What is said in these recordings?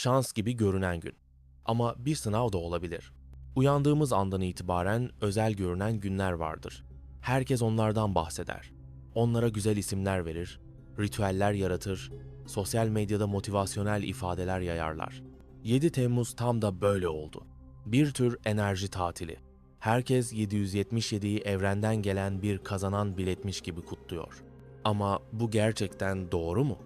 şans gibi görünen gün. Ama bir sınav da olabilir. Uyandığımız andan itibaren özel görünen günler vardır. Herkes onlardan bahseder. Onlara güzel isimler verir, ritüeller yaratır, sosyal medyada motivasyonel ifadeler yayarlar. 7 Temmuz tam da böyle oldu. Bir tür enerji tatili. Herkes 777'yi evrenden gelen bir kazanan biletmiş gibi kutluyor. Ama bu gerçekten doğru mu?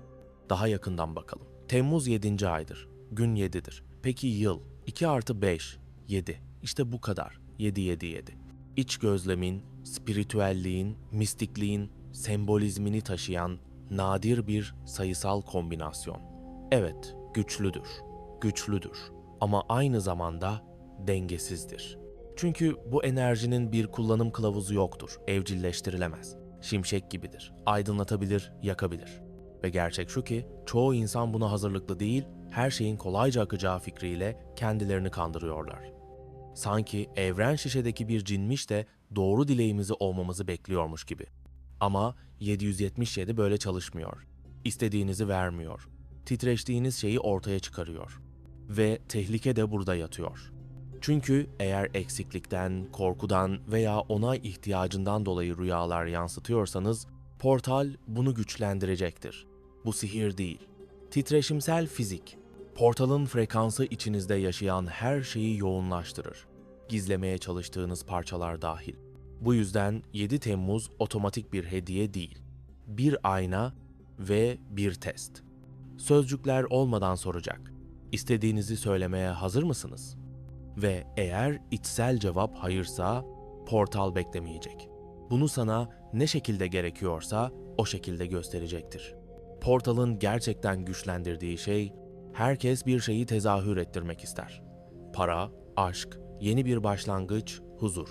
Daha yakından bakalım. Temmuz 7. aydır. Gün 7'dir. Peki yıl? 2 artı 5, 7. İşte bu kadar. 7 7 7. İç gözlemin, spiritüelliğin, mistikliğin, sembolizmini taşıyan nadir bir sayısal kombinasyon. Evet, güçlüdür. Güçlüdür. Ama aynı zamanda dengesizdir. Çünkü bu enerjinin bir kullanım kılavuzu yoktur, evcilleştirilemez. Şimşek gibidir, aydınlatabilir, yakabilir. Ve gerçek şu ki çoğu insan buna hazırlıklı değil, her şeyin kolayca akacağı fikriyle kendilerini kandırıyorlar. Sanki evren şişedeki bir cinmiş de doğru dileğimizi olmamızı bekliyormuş gibi. Ama 777 böyle çalışmıyor. İstediğinizi vermiyor. Titreştiğiniz şeyi ortaya çıkarıyor. Ve tehlike de burada yatıyor. Çünkü eğer eksiklikten, korkudan veya ona ihtiyacından dolayı rüyalar yansıtıyorsanız, portal bunu güçlendirecektir. Bu sihir değil. Titreşimsel fizik. Portalın frekansı içinizde yaşayan her şeyi yoğunlaştırır. Gizlemeye çalıştığınız parçalar dahil. Bu yüzden 7 Temmuz otomatik bir hediye değil. Bir ayna ve bir test. Sözcükler olmadan soracak. İstediğinizi söylemeye hazır mısınız? Ve eğer içsel cevap hayırsa portal beklemeyecek. Bunu sana ne şekilde gerekiyorsa o şekilde gösterecektir. Portalın gerçekten güçlendirdiği şey herkes bir şeyi tezahür ettirmek ister. Para, aşk, yeni bir başlangıç, huzur.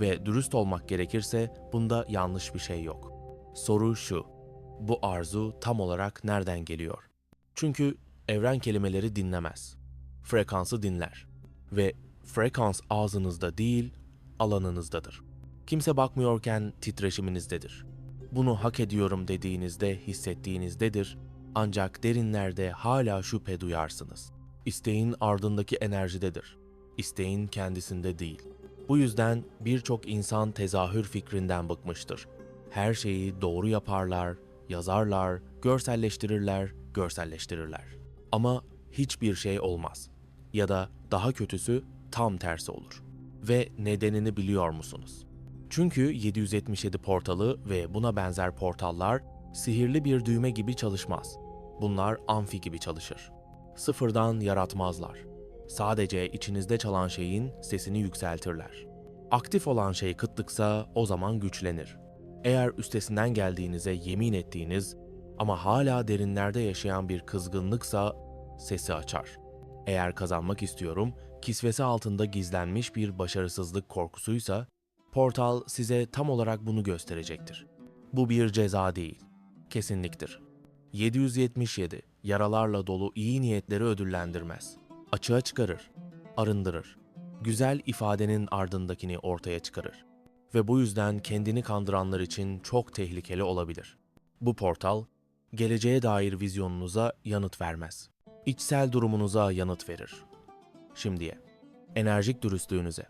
Ve dürüst olmak gerekirse bunda yanlış bir şey yok. Soru şu. Bu arzu tam olarak nereden geliyor? Çünkü evren kelimeleri dinlemez. Frekansı dinler. Ve frekans ağzınızda değil, alanınızdadır. Kimse bakmıyorken titreşiminizdedir. Bunu hak ediyorum dediğinizde hissettiğinizdedir. Ancak derinlerde hala şüphe duyarsınız. İsteğin ardındaki enerjidedir. İsteğin kendisinde değil. Bu yüzden birçok insan tezahür fikrinden bıkmıştır. Her şeyi doğru yaparlar, yazarlar, görselleştirirler, görselleştirirler. Ama hiçbir şey olmaz. Ya da daha kötüsü tam tersi olur. Ve nedenini biliyor musunuz? Çünkü 777 portalı ve buna benzer portallar sihirli bir düğme gibi çalışmaz. Bunlar amfi gibi çalışır. Sıfırdan yaratmazlar. Sadece içinizde çalan şeyin sesini yükseltirler. Aktif olan şey kıtlıksa o zaman güçlenir. Eğer üstesinden geldiğinize yemin ettiğiniz ama hala derinlerde yaşayan bir kızgınlıksa sesi açar. Eğer kazanmak istiyorum, kisvesi altında gizlenmiş bir başarısızlık korkusuysa, portal size tam olarak bunu gösterecektir. Bu bir ceza değil, kesinliktir. 777 yaralarla dolu iyi niyetleri ödüllendirmez. Açığa çıkarır, arındırır. Güzel ifadenin ardındakini ortaya çıkarır. Ve bu yüzden kendini kandıranlar için çok tehlikeli olabilir. Bu portal, geleceğe dair vizyonunuza yanıt vermez. İçsel durumunuza yanıt verir. Şimdiye, enerjik dürüstlüğünüze.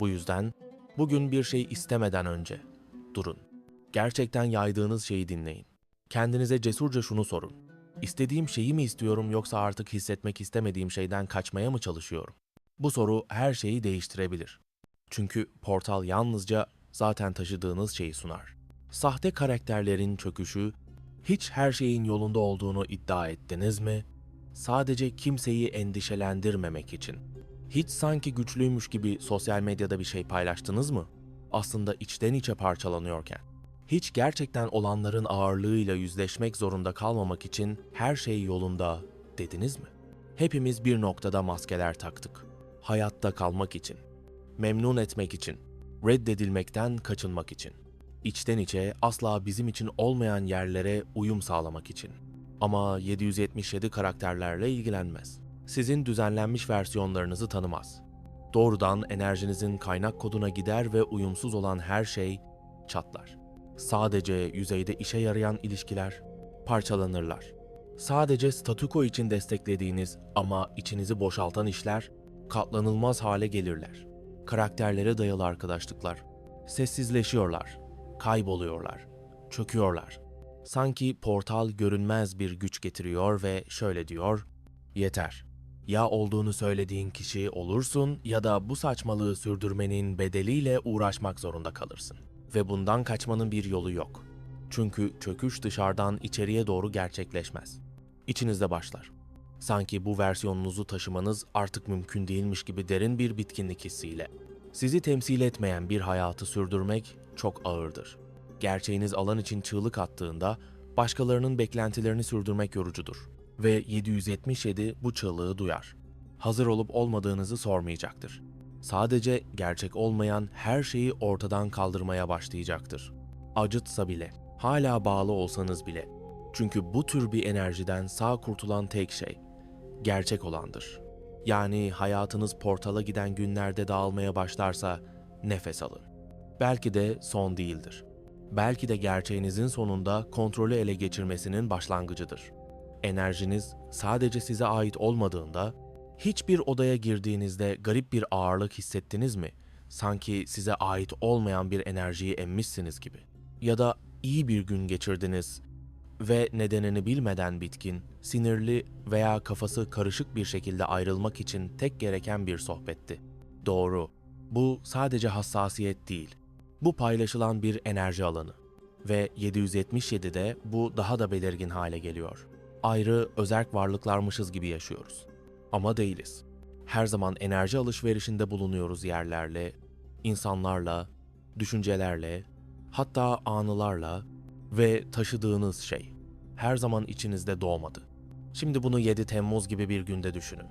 Bu yüzden bugün bir şey istemeden önce durun. Gerçekten yaydığınız şeyi dinleyin. Kendinize cesurca şunu sorun. İstediğim şeyi mi istiyorum yoksa artık hissetmek istemediğim şeyden kaçmaya mı çalışıyorum? Bu soru her şeyi değiştirebilir. Çünkü portal yalnızca zaten taşıdığınız şeyi sunar. Sahte karakterlerin çöküşü, hiç her şeyin yolunda olduğunu iddia ettiniz mi? Sadece kimseyi endişelendirmemek için. Hiç sanki güçlüymüş gibi sosyal medyada bir şey paylaştınız mı? Aslında içten içe parçalanıyorken. Hiç gerçekten olanların ağırlığıyla yüzleşmek zorunda kalmamak için her şey yolunda dediniz mi? Hepimiz bir noktada maskeler taktık. Hayatta kalmak için, memnun etmek için, reddedilmekten kaçınmak için. İçten içe asla bizim için olmayan yerlere uyum sağlamak için. Ama 777 karakterlerle ilgilenmez. Sizin düzenlenmiş versiyonlarınızı tanımaz. Doğrudan enerjinizin kaynak koduna gider ve uyumsuz olan her şey çatlar. Sadece yüzeyde işe yarayan ilişkiler parçalanırlar. Sadece statüko için desteklediğiniz ama içinizi boşaltan işler katlanılmaz hale gelirler. Karakterlere dayalı arkadaşlıklar sessizleşiyorlar, kayboluyorlar, çöküyorlar. Sanki portal görünmez bir güç getiriyor ve şöyle diyor: Yeter. Ya olduğunu söylediğin kişi olursun ya da bu saçmalığı sürdürmenin bedeliyle uğraşmak zorunda kalırsın. Ve bundan kaçmanın bir yolu yok. Çünkü çöküş dışarıdan içeriye doğru gerçekleşmez. İçinizde başlar. Sanki bu versiyonunuzu taşımanız artık mümkün değilmiş gibi derin bir bitkinlik hissiyle. Sizi temsil etmeyen bir hayatı sürdürmek çok ağırdır. Gerçeğiniz alan için çığlık attığında başkalarının beklentilerini sürdürmek yorucudur ve 777 bu çığlığı duyar. Hazır olup olmadığınızı sormayacaktır. Sadece gerçek olmayan her şeyi ortadan kaldırmaya başlayacaktır. Acıtsa bile, hala bağlı olsanız bile. Çünkü bu tür bir enerjiden sağ kurtulan tek şey gerçek olandır. Yani hayatınız portala giden günlerde dağılmaya başlarsa nefes alın. Belki de son değildir. Belki de gerçeğinizin sonunda kontrolü ele geçirmesinin başlangıcıdır. Enerjiniz sadece size ait olmadığında, hiçbir odaya girdiğinizde garip bir ağırlık hissettiniz mi? Sanki size ait olmayan bir enerjiyi emmişsiniz gibi. Ya da iyi bir gün geçirdiniz ve nedenini bilmeden bitkin, sinirli veya kafası karışık bir şekilde ayrılmak için tek gereken bir sohbetti. Doğru. Bu sadece hassasiyet değil. Bu paylaşılan bir enerji alanı ve 777'de bu daha da belirgin hale geliyor. Ayrı, özerk varlıklarmışız gibi yaşıyoruz. Ama değiliz. Her zaman enerji alışverişinde bulunuyoruz yerlerle, insanlarla, düşüncelerle, hatta anılarla ve taşıdığınız şey her zaman içinizde doğmadı. Şimdi bunu 7 Temmuz gibi bir günde düşünün.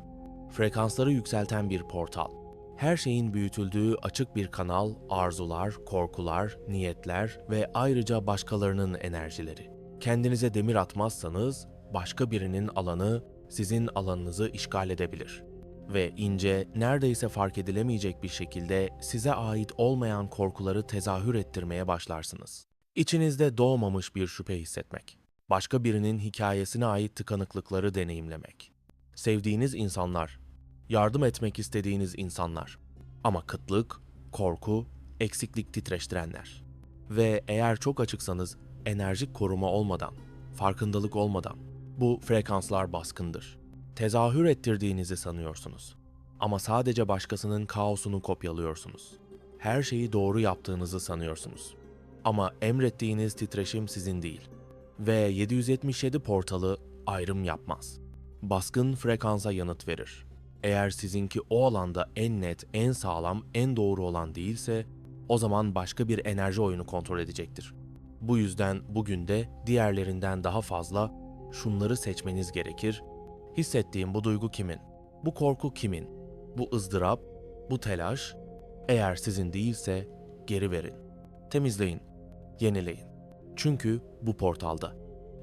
Frekansları yükselten bir portal. Her şeyin büyütüldüğü açık bir kanal, arzular, korkular, niyetler ve ayrıca başkalarının enerjileri. Kendinize demir atmazsanız başka birinin alanı sizin alanınızı işgal edebilir ve ince, neredeyse fark edilemeyecek bir şekilde size ait olmayan korkuları tezahür ettirmeye başlarsınız. İçinizde doğmamış bir şüphe hissetmek, başka birinin hikayesine ait tıkanıklıkları deneyimlemek. Sevdiğiniz insanlar, yardım etmek istediğiniz insanlar ama kıtlık, korku, eksiklik titreştirenler. Ve eğer çok açıksanız enerjik koruma olmadan, farkındalık olmadan bu frekanslar baskındır. Tezahür ettirdiğinizi sanıyorsunuz. Ama sadece başkasının kaosunu kopyalıyorsunuz. Her şeyi doğru yaptığınızı sanıyorsunuz. Ama emrettiğiniz titreşim sizin değil. Ve 777 portalı ayrım yapmaz. Baskın frekansa yanıt verir. Eğer sizinki o alanda en net, en sağlam, en doğru olan değilse, o zaman başka bir enerji oyunu kontrol edecektir. Bu yüzden bugün de diğerlerinden daha fazla şunları seçmeniz gerekir. Hissettiğim bu duygu kimin? Bu korku kimin? Bu ızdırap, bu telaş, eğer sizin değilse geri verin. Temizleyin, yenileyin. Çünkü bu portalda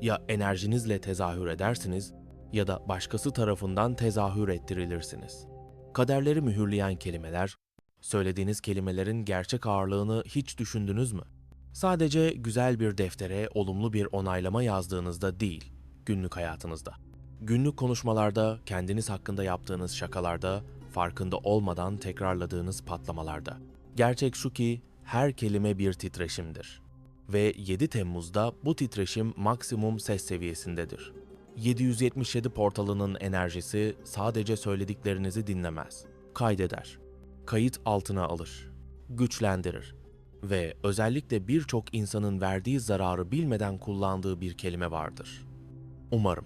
ya enerjinizle tezahür edersiniz ya da başkası tarafından tezahür ettirilirsiniz. Kaderleri mühürleyen kelimeler, söylediğiniz kelimelerin gerçek ağırlığını hiç düşündünüz mü? Sadece güzel bir deftere olumlu bir onaylama yazdığınızda değil, günlük hayatınızda. Günlük konuşmalarda, kendiniz hakkında yaptığınız şakalarda, farkında olmadan tekrarladığınız patlamalarda. Gerçek şu ki her kelime bir titreşimdir. Ve 7 Temmuz'da bu titreşim maksimum ses seviyesindedir. 777 portalının enerjisi sadece söylediklerinizi dinlemez, kaydeder, kayıt altına alır, güçlendirir ve özellikle birçok insanın verdiği zararı bilmeden kullandığı bir kelime vardır. Umarım.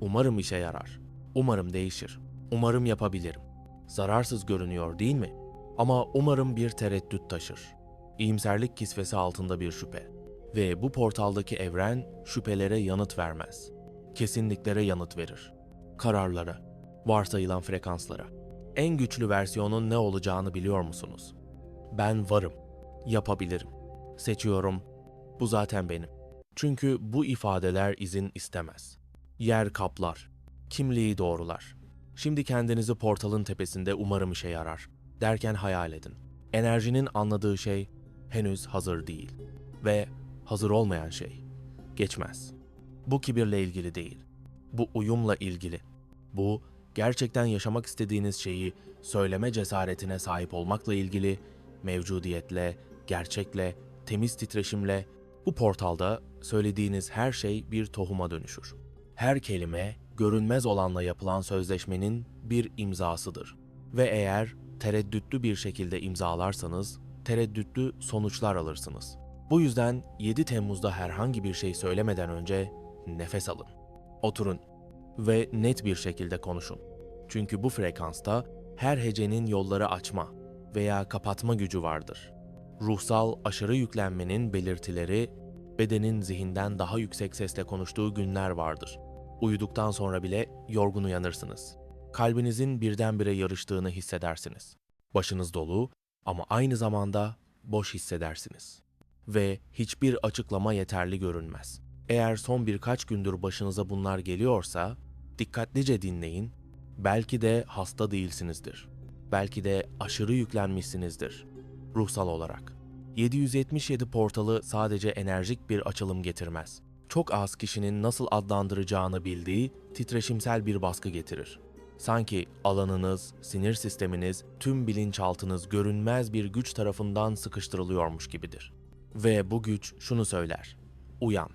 Umarım işe yarar. Umarım değişir. Umarım yapabilirim. Zararsız görünüyor değil mi? Ama umarım bir tereddüt taşır. İyimserlik kisvesi altında bir şüphe. Ve bu portaldaki evren şüphelere yanıt vermez. Kesinliklere yanıt verir. Kararlara, varsayılan frekanslara. En güçlü versiyonun ne olacağını biliyor musunuz? Ben varım. Yapabilirim. Seçiyorum. Bu zaten benim. Çünkü bu ifadeler izin istemez. Yer kaplar. Kimliği doğrular. Şimdi kendinizi portalın tepesinde umarım işe yarar derken hayal edin. Enerjinin anladığı şey henüz hazır değil ve hazır olmayan şey geçmez. Bu kibirle ilgili değil. Bu uyumla ilgili. Bu gerçekten yaşamak istediğiniz şeyi söyleme cesaretine sahip olmakla ilgili mevcudiyetle, gerçekle, temiz titreşimle bu portalda söylediğiniz her şey bir tohuma dönüşür. Her kelime görünmez olanla yapılan sözleşmenin bir imzasıdır. Ve eğer tereddütlü bir şekilde imzalarsanız tereddütlü sonuçlar alırsınız. Bu yüzden 7 Temmuz'da herhangi bir şey söylemeden önce nefes alın. Oturun ve net bir şekilde konuşun. Çünkü bu frekansta her hecenin yolları açma veya kapatma gücü vardır. Ruhsal aşırı yüklenmenin belirtileri bedenin zihinden daha yüksek sesle konuştuğu günler vardır. Uyuduktan sonra bile yorgun uyanırsınız. Kalbinizin birdenbire yarıştığını hissedersiniz. Başınız dolu ama aynı zamanda boş hissedersiniz. Ve hiçbir açıklama yeterli görünmez. Eğer son birkaç gündür başınıza bunlar geliyorsa, dikkatlice dinleyin. Belki de hasta değilsinizdir. Belki de aşırı yüklenmişsinizdir ruhsal olarak. 777 portalı sadece enerjik bir açılım getirmez. Çok az kişinin nasıl adlandıracağını bildiği titreşimsel bir baskı getirir. Sanki alanınız, sinir sisteminiz, tüm bilinçaltınız görünmez bir güç tarafından sıkıştırılıyormuş gibidir. Ve bu güç şunu söyler. Uyan.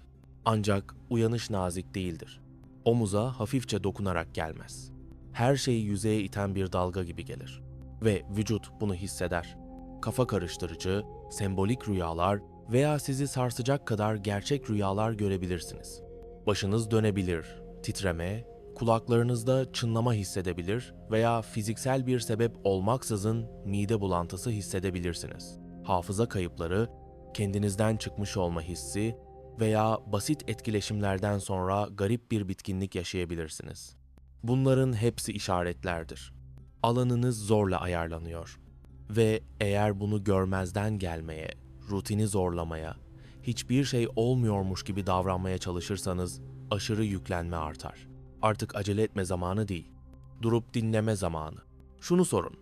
Ancak uyanış nazik değildir. Omuza hafifçe dokunarak gelmez. Her şeyi yüzeye iten bir dalga gibi gelir. Ve vücut bunu hisseder. Kafa karıştırıcı, sembolik rüyalar veya sizi sarsacak kadar gerçek rüyalar görebilirsiniz. Başınız dönebilir, titreme, kulaklarınızda çınlama hissedebilir veya fiziksel bir sebep olmaksızın mide bulantısı hissedebilirsiniz. Hafıza kayıpları, kendinizden çıkmış olma hissi veya basit etkileşimlerden sonra garip bir bitkinlik yaşayabilirsiniz. Bunların hepsi işaretlerdir. Alanınız zorla ayarlanıyor ve eğer bunu görmezden gelmeye, rutini zorlamaya, hiçbir şey olmuyormuş gibi davranmaya çalışırsanız aşırı yüklenme artar. Artık acele etme zamanı değil. Durup dinleme zamanı. Şunu sorun.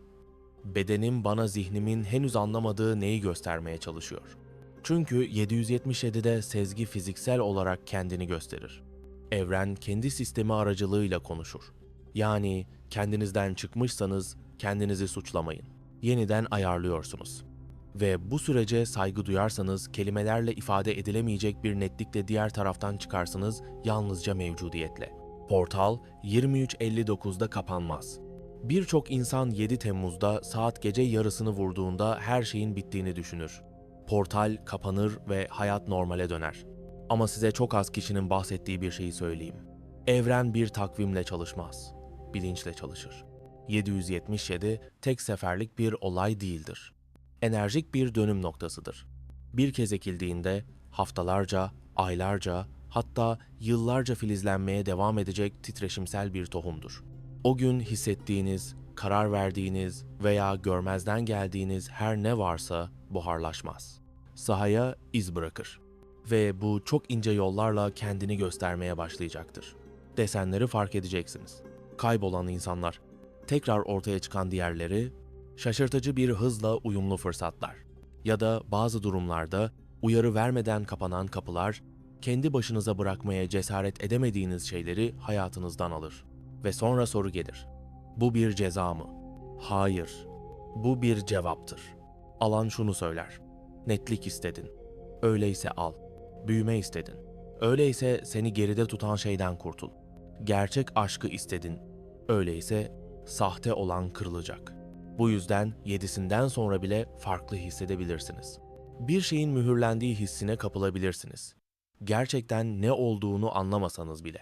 Bedenim bana zihnimin henüz anlamadığı neyi göstermeye çalışıyor? Çünkü 777'de sezgi fiziksel olarak kendini gösterir. Evren kendi sistemi aracılığıyla konuşur. Yani kendinizden çıkmışsanız kendinizi suçlamayın. Yeniden ayarlıyorsunuz. Ve bu sürece saygı duyarsanız kelimelerle ifade edilemeyecek bir netlikle diğer taraftan çıkarsınız yalnızca mevcudiyetle. Portal 23.59'da kapanmaz. Birçok insan 7 Temmuz'da saat gece yarısını vurduğunda her şeyin bittiğini düşünür. Portal kapanır ve hayat normale döner. Ama size çok az kişinin bahsettiği bir şeyi söyleyeyim. Evren bir takvimle çalışmaz, bilinçle çalışır. 777 tek seferlik bir olay değildir. Enerjik bir dönüm noktasıdır. Bir kez ekildiğinde haftalarca, aylarca, hatta yıllarca filizlenmeye devam edecek titreşimsel bir tohumdur. O gün hissettiğiniz, karar verdiğiniz veya görmezden geldiğiniz her ne varsa buharlaşmaz. Sahaya iz bırakır ve bu çok ince yollarla kendini göstermeye başlayacaktır. Desenleri fark edeceksiniz. Kaybolan insanlar, tekrar ortaya çıkan diğerleri, şaşırtıcı bir hızla uyumlu fırsatlar ya da bazı durumlarda uyarı vermeden kapanan kapılar, kendi başınıza bırakmaya cesaret edemediğiniz şeyleri hayatınızdan alır. Ve sonra soru gelir. Bu bir ceza mı? Hayır. Bu bir cevaptır. Alan şunu söyler. Netlik istedin. Öyleyse al. Büyüme istedin. Öyleyse seni geride tutan şeyden kurtul. Gerçek aşkı istedin. Öyleyse sahte olan kırılacak. Bu yüzden yedisinden sonra bile farklı hissedebilirsiniz. Bir şeyin mühürlendiği hissine kapılabilirsiniz. Gerçekten ne olduğunu anlamasanız bile.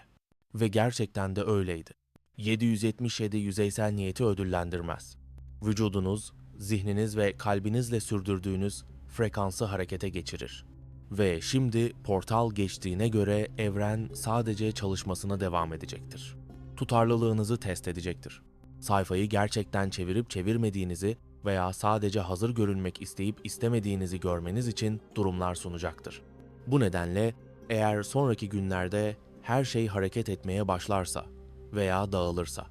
Ve gerçekten de öyleydi. 777 yüzeysel niyeti ödüllendirmez. Vücudunuz, zihniniz ve kalbinizle sürdürdüğünüz frekansı harekete geçirir. Ve şimdi portal geçtiğine göre evren sadece çalışmasına devam edecektir. Tutarlılığınızı test edecektir. Sayfayı gerçekten çevirip çevirmediğinizi veya sadece hazır görünmek isteyip istemediğinizi görmeniz için durumlar sunacaktır. Bu nedenle eğer sonraki günlerde her şey hareket etmeye başlarsa veya dağılırsa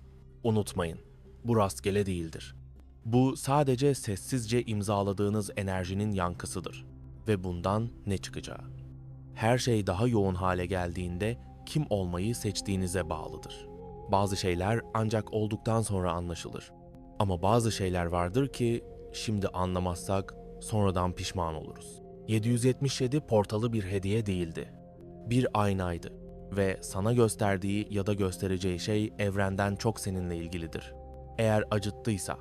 unutmayın. Bu rastgele değildir. Bu sadece sessizce imzaladığınız enerjinin yankısıdır ve bundan ne çıkacağı. Her şey daha yoğun hale geldiğinde kim olmayı seçtiğinize bağlıdır. Bazı şeyler ancak olduktan sonra anlaşılır. Ama bazı şeyler vardır ki şimdi anlamazsak sonradan pişman oluruz. 777 portalı bir hediye değildi. Bir aynaydı ve sana gösterdiği ya da göstereceği şey evrenden çok seninle ilgilidir. Eğer acıttıysa,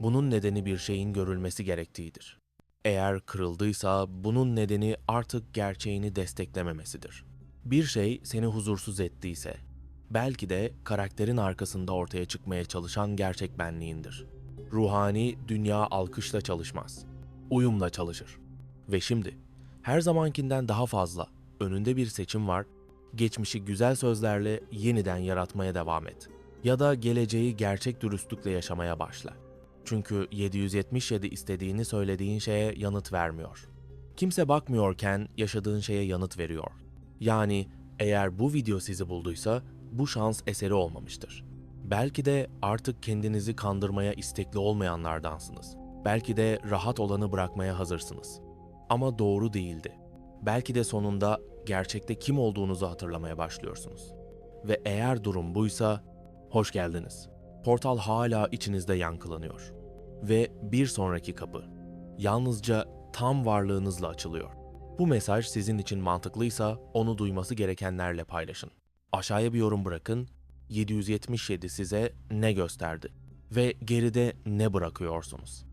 bunun nedeni bir şeyin görülmesi gerektiğidir. Eğer kırıldıysa bunun nedeni artık gerçeğini desteklememesidir. Bir şey seni huzursuz ettiyse, belki de karakterin arkasında ortaya çıkmaya çalışan gerçek benliğindir. Ruhani dünya alkışla çalışmaz, uyumla çalışır. Ve şimdi her zamankinden daha fazla önünde bir seçim var. Geçmişi güzel sözlerle yeniden yaratmaya devam et. Ya da geleceği gerçek dürüstlükle yaşamaya başla. Çünkü 777 istediğini söylediğin şeye yanıt vermiyor. Kimse bakmıyorken yaşadığın şeye yanıt veriyor. Yani eğer bu video sizi bulduysa bu şans eseri olmamıştır. Belki de artık kendinizi kandırmaya istekli olmayanlardansınız. Belki de rahat olanı bırakmaya hazırsınız. Ama doğru değildi. Belki de sonunda gerçekte kim olduğunuzu hatırlamaya başlıyorsunuz. Ve eğer durum buysa hoş geldiniz. Portal hala içinizde yankılanıyor. Ve bir sonraki kapı yalnızca tam varlığınızla açılıyor. Bu mesaj sizin için mantıklıysa onu duyması gerekenlerle paylaşın. Aşağıya bir yorum bırakın. 777 size ne gösterdi ve geride ne bırakıyorsunuz?